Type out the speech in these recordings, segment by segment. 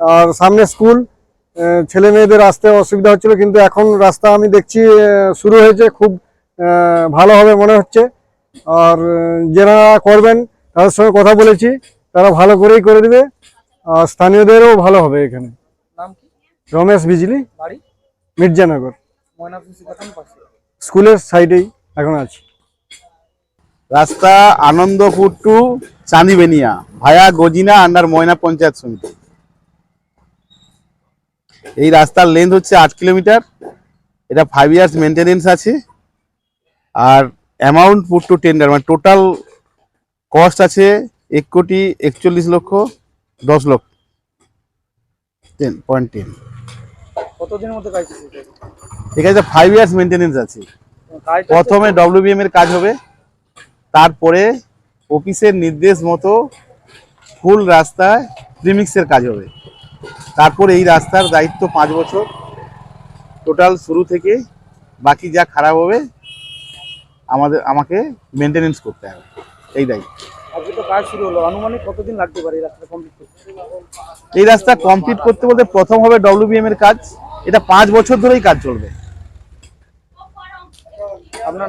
আর সামনে স্কুল ছেলে মেয়েদের আসতে অসুবিধা হচ্ছিল কিন্তু এখন রাস্তা আমি দেখছি শুরু হয়েছে খুব ভালো হবে মনে হচ্ছে। আর যারা করবেন তাদের সঙ্গে কথা বলেছি তারা ভালো করেই করে দিবে আর স্থানীয়দেরও ভালো হবে এখানে। রমেশ বিজলি। বাড়ি? মির্জানগর। স্কুলের সাইডেই এখন আছি। রাস্তা Anandpur to Chandibenia via Gajina under Moyna panchayat samiti. এই রাস্তার লেন্থ হচ্ছে আট কিলোমিটার। এটা ফাইভ ইয়ার্স মেনটেনেন্স আছে। আর অ্যামাউন্ট পুট টু টেন্ডার মানে টোটাল কস্ট আছে এক কোটি একচল্লিশ লক্ষ দশ লক্ষ। টেন পয়েন্ট টেন কতদিনের মধ্যে কাজ শেষ হবে? ফাইভ ইয়ার্স মেনটেনেন্স আছে। প্রথমে ডব্লিউবিএম এর কাজ হবে। তারপরে অফিসের নির্দেশ মতো ফুল রাস্তায় প্রিমিক্সের কাজ হবে। তারপর এই রাস্তার দায়িত্ব পাঁচ বছর। টোটাল শুরু থেকে বাকি যা খারাপ হবে আমাদের আমাকে মেনটেনেন্স করতে হবে। এই দায়িত্ব। আজকে তো কাজ শুরু হলো। আনুমানিক কতদিন লাগতে পারে এই রাস্তাটা কমপ্লিট করতে? এই রাস্তা কমপ্লিট করতে বলতে প্রথম হবে ডব্লিউবিএম এর কাজ। এটা পাঁচ বছর ধরেই কাজ চলবে।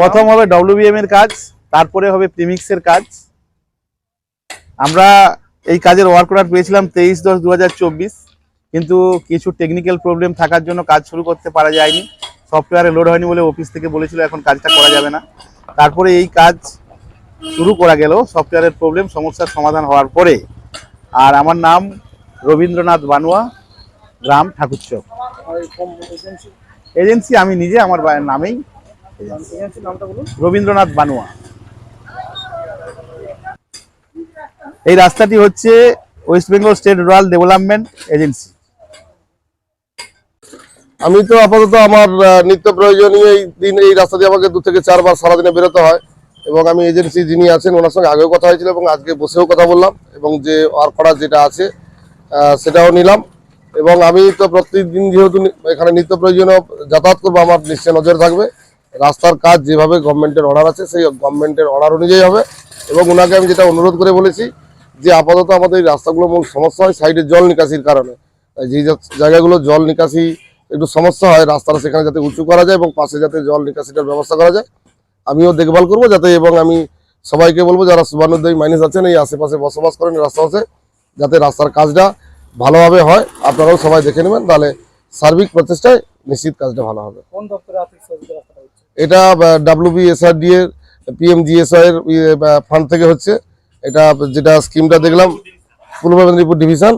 প্রথম হবে ডব্লিউবিএম এর কাজ তারপরে হবে প্রিমিক্সের কাজ। আমরা এই কাজের ওয়ার্ক অর্ডার পেয়েছিলাম তেইশ দশ দু কিন্তু কিছু টেকনিক্যাল প্রবলেম থাকার জন্য কাজ শুরু করতে পারা যায়নি। সফটওয়্যারে লোড হয়নি বলে অফিস থেকে বলেছিল এখন কাজটা করা যাবে না। তারপরে এই কাজ শুরু করা গেল সফটওয়্যারের প্রবলেম সমস্যার সমাধান হওয়ার পরে। আর আমার নাম রবীন্দ্রনাথ বানুয়া গ্রাম ঠাকুরচক এজেন্সি আমি নিজে আমার নামেই। রবীন্দ্রনাথ বানুয়া। এই রাস্তাটি হচ্ছে West Bengal state rural development agency আমি তো আপাতত আমার নিত্য প্রয়োজনীয় এই দিন, এই রাস্তা দিয়ে আমাকে দু থেকে চারবার সারাদিনে বেরোতে হয় এবং আমি এজেন্সি যিনি আছেন, ওনার সঙ্গে আগেও কথা হয়েছিল এবং আজকে বসেও কথা বললাম এবং যে ওয়ার্ক করা যেটা আছে সেটাও নিলাম এবং আমি তো প্রত্যেকদিন যেহেতু এখানে নিত্য প্রয়োজনীয় যাতায়াত করব, আমার নিশ্চয় নজর থাকবে। রাস্তার কাজ যেভাবে গভর্নমেন্টের অর্ডার আছে, সেই গভর্নমেন্টের অর্ডার অনুযায়ী হবে এবং ওনাকে আমি যেটা অনুরোধ করে বলেছি যে আপাতত আমাদের এই রাস্তাগুলো মূল সমস্যা হয় সাইডে জল নিকাশির কারণে। যে জায়গাগুলো জল নিকাশি একটু সমস্যা হয় রাস্তাটা সেখানে যাতে উঁচু করা যায় এবং পাশে যাতে জল নিকাশিটার ব্যবস্থা করা যায় আমিও দেখভাল করব যাতে এবং আমি সবাইকে বলব যারা সুবর্ণোদয় মাইনিস আছেন এই আশেপাশে বসবাস করেন রাস্তা আছে যাতে রাস্তার কাজটা ভালোভাবে হয়। আপনারাও সবাই দেখে নেবেন তাহলে সার্বিক প্রচেষ্টায় নিশ্চিত কাজটা ভালো হবে। এটা ডাব্লিউবি এসআরডি এর পিএমজিএসআই এর ফান্ড থেকে হচ্ছে। এটা যেটা স্কিমটা দেখলাম পূর্ব মেদিনীপুর ডিভিশন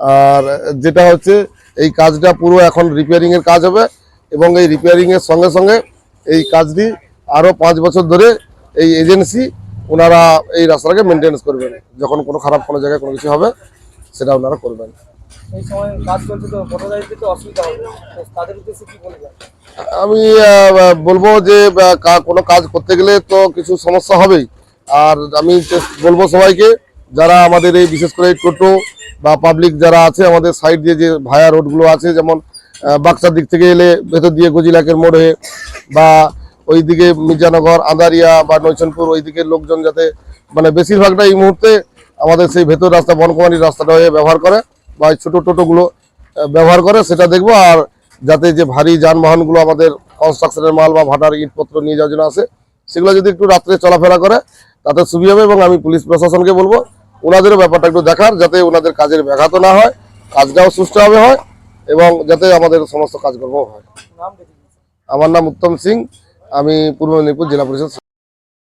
আর যেটা হচ্ছে এই কাজটা পুরো এখন রিপেয়ারিং এর কাজ হবে এবং এই রিপেয়ারিং এর সঙ্গে সঙ্গে এই কাজটি আরও পাঁচ বছর ধরে এই এজেন্সি ওনারা এই রাস্তাটাকে মেনটেন্স করবেন। যখন কোনো খারাপ কোনো জায়গায় কোনো কিছু হবে সেটা ওনারা করবেন। আমি বলব যে কোনো কাজ করতে গেলে তো কিছু সমস্যা হবেই। আর আমি বলব সবাইকে, যারা আমাদের এই বিশেষ করে এই টোটো বা পাবলিক যারা আছে, আমাদের সাইড দিয়ে যে ভায়া রোডগুলো আছে, যেমন বাক্সার দিক থেকে এলে ভেতর দিয়ে গজিলাকের মোড় হয়ে বা ওইদিকে মির্জানগর আন্দারিয়া বা নৈচনপুর ওইদিকে লোকজন যাতে মানে বেশিরভাগটা এই মুহূর্তে আমাদের সেই ভেতর রাস্তা, বনকুমারীর রাস্তাটা হয়ে ব্যবহার করে বা ছোটো টোটোগুলো ব্যবহার করে, সেটা দেখব। আর যাতে যে ভারী যানবাহনগুলো আমাদের কনস্ট্রাকশনের মাল বা ভাটার ইটপত্র নিয়ে যাওয়ার জন্য আসে, সেগুলো যদি একটু রাত্রে চলাফেরা করে তাতে সুবি হবে এবং আমি পুলিশ প্রশাসনকে বলব ওনাদেরও ব্যাপারটা একটু দেখার যাতে ওনাদের কাজের ব্যাঘাত না হয় কাজটাও সুষ্ঠুভাবে হয় এবং যাতে আমাদের সমস্ত কাজকর্ম হয়। আমার নাম উত্তম সিং আমি পূর্ব মেদিনীপুর জেলা পরিষদ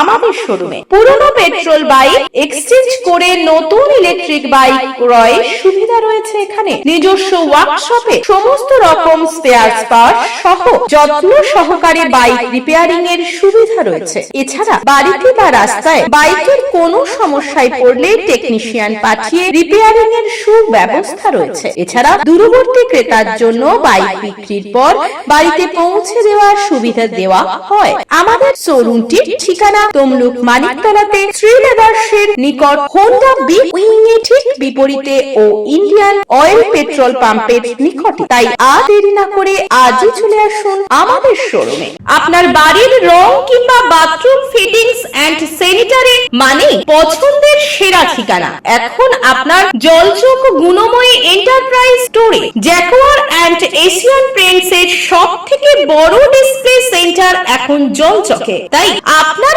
আমাদের শোরুমে। পুরনো পেট্রোল বাইক এক্সচেঞ্জ করে নতুন ইলেকট্রিক বাইক ক্রয়ের সুবিধা রয়েছে এখানে। নিজস্ব ওয়ার্কশপে সমস্ত রকম স্পেয়ার পার্ট সহ যত্ন সহকারে বাইক রিপেয়ারিং এর সুবিধা রয়েছে। এছাড়া বাড়িতে বা রাস্তায় বাইকের কোনো সমস্যায় পড়লে টেকনিশিয়ান পাঠিয়ে রিপেয়ারিং এর সুব্যবস্থা রয়েছে। এছাড়া দূরবর্তী ক্রেতার জন্য বাইক বিক্রির পর বাড়িতে পৌঁছে দেওয়ার সুবিধা দেওয়া হয়। আমাদের শোরুমটির ঠিকানা তমলুক মানিকতলাতে শ্রী লেদার্সের নিকট হোন্ডা বি উইং ঠিক বিপরীতে ও ইন্ডিয়ান অয়েল পেট্রোল পাম্পের নিকটে। তাই আর দেরি না করে আজই চলে আসুন আমাদের শোরুমে আপনার বাড়ির রং কিংবা বাথরুম ফিটিংস মানে পছন্দের সেরা ঠিকানা। এখন আপনার জলচোখ গুণময়ী এন্টারপ্রাইজ স্টোরে জ্যাকোয়ার অ্যান্ড এশিয়ান পেন্টস এর সব থেকে বড় ডিসপ্লে সেন্টার এখন জলচকে। তাই আপনার